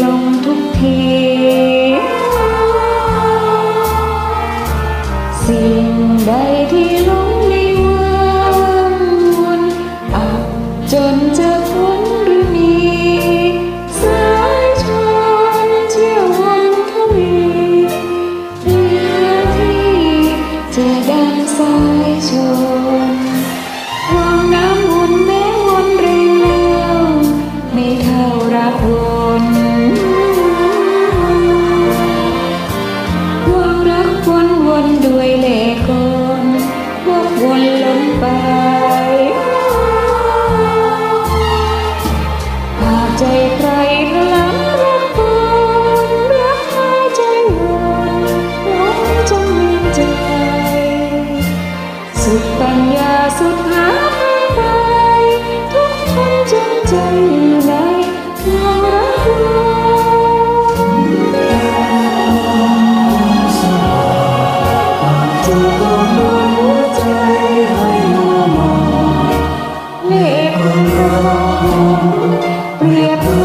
ลงทุกที สิ่งใดที่ลงในวังวนอาจจนจะพ้นหรือมี สายชนเที่ยววันทวีเรือที่จะดังสายชน วนวนด้วยเล่กลวกวนล้มไป